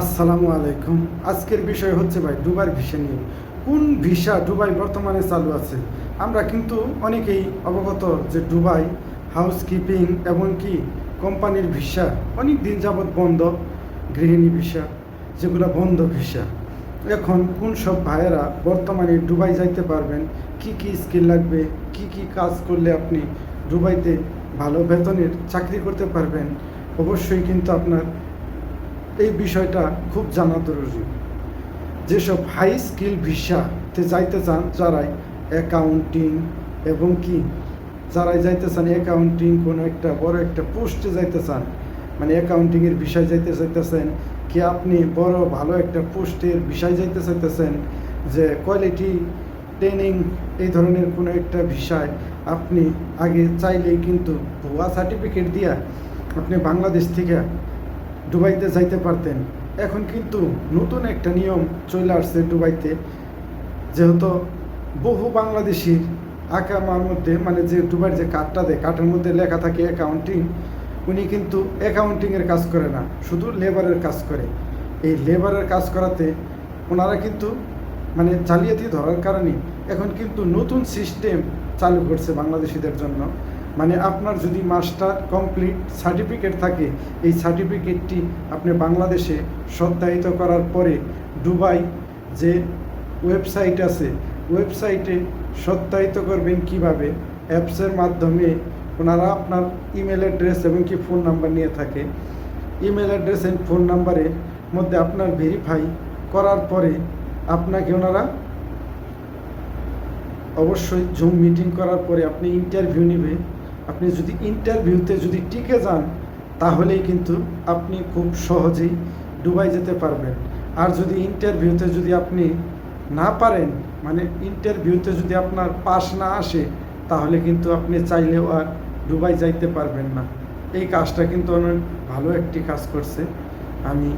আসসালামু আলাইকুম। আজকের বিষয় হচ্ছে ভাই দুবাই ভিসা নিয়ে। কোন ভিসা দুবাই বর্তমানে চালু আছে? আমরা কিন্তু অনেকেই অবগত যে দুবাই হাউসকিপিং এমনকি কোম্পানির ভিসা অনেক দিন যাবৎ বন্ধ, গৃহিণী ভিসা, যেগুলো বন্ধ ভিসা। এখন কোন সব ভাইয়েরা বর্তমানে দুবাই যাইতে পারবেন? কি কি স্কিল লাগবে? কি কি কাজ করলে আপনি দুবাইতে ভালো বেতনের চাকরি করতে পারবেন? অবশ্যই কিন্তু আপনার এই বিষয়টা খুব জানা জরুরি। যেসব হাই স্কিল ভিসাতে যাইতে চান, যারাই অ্যাকাউন্টিং এবং কি, যারাই যাইতে চান অ্যাকাউন্টিং কোনো একটা বড় একটা পোস্টে যাইতে চান মানে অ্যাকাউন্টিংয়ের বিষয় যাইতে চাইতেছেন, কি আপনি বড় ভালো একটা পোস্টের বিষয় যাইতে চাইতেছেন, যে কোয়ালিটি ট্রেনিং এই ধরনের কোনো একটা বিষয় আপনি আগে চাইলেই কিন্তু ভুয়া সার্টিফিকেট দিয়া আপনি বাংলাদেশ থেকে দুবাইতে যাইতে পারতেন। এখন কিন্তু নতুন একটা নিয়ম চলে আসছে দুবাইতে, যেহেতু বহু বাংলাদেশির আকামার মধ্যে মানে যে দুবাইয়ের যে কার্ডটা দেয়, কার্ডের মধ্যে লেখা থাকে অ্যাকাউন্টিং উনি কিন্তু অ্যাকাউন্টিংয়ের কাজ করে না, শুধু লেবারের কাজ করে। এই লেবারের কাজ করাতে ওনারা কিন্তু মানে জালিয়াতি ধরার কারণে এখন কিন্তু নতুন সিস্টেম চালু করছে বাংলাদেশিদের জন্য। মানে আপনার যদি মাস্টার কমপ্লিট সার্টিফিকেট থাকে, এই সার্টিফিকেটটি আপনি বাংলাদেশে সত্যায়িত করার পরে দুবাই যে ওয়েবসাইট আছে, ওয়েবসাইটে সত্যায়িত করবেন কীভাবে? অ্যাপসের মাধ্যমে ওনারা আপনার ইমেল অ্যাড্রেস এবং কি ফোন নাম্বার নিয়ে থাকে। ইমেল অ্যাড্রেস এন্ড ফোন নাম্বারের মধ্যে আপনার ভেরিফাই করার পরে আপনাকে ওনারা অবশ্যই জুম মিটিং করার পরে আপনি ইন্টারভিউ নেবে। আপনি যদি ইন্টারভিউতে যদি টিকে যান, তাহলেই কিন্তু আপনি খুব সহজেই ডুবাই যেতে পারবেন। আর যদি ইন্টারভিউতে যদি আপনি না পারেন মানে ইন্টারভিউতে যদি আপনার পাস না আসে, তাহলে কিন্তু আপনি চাইলেও আর ডুবাই যাইতে পারবেন না। এই কাজটা কিন্তু অনেক ভালো একটি কাজ করছে। আমি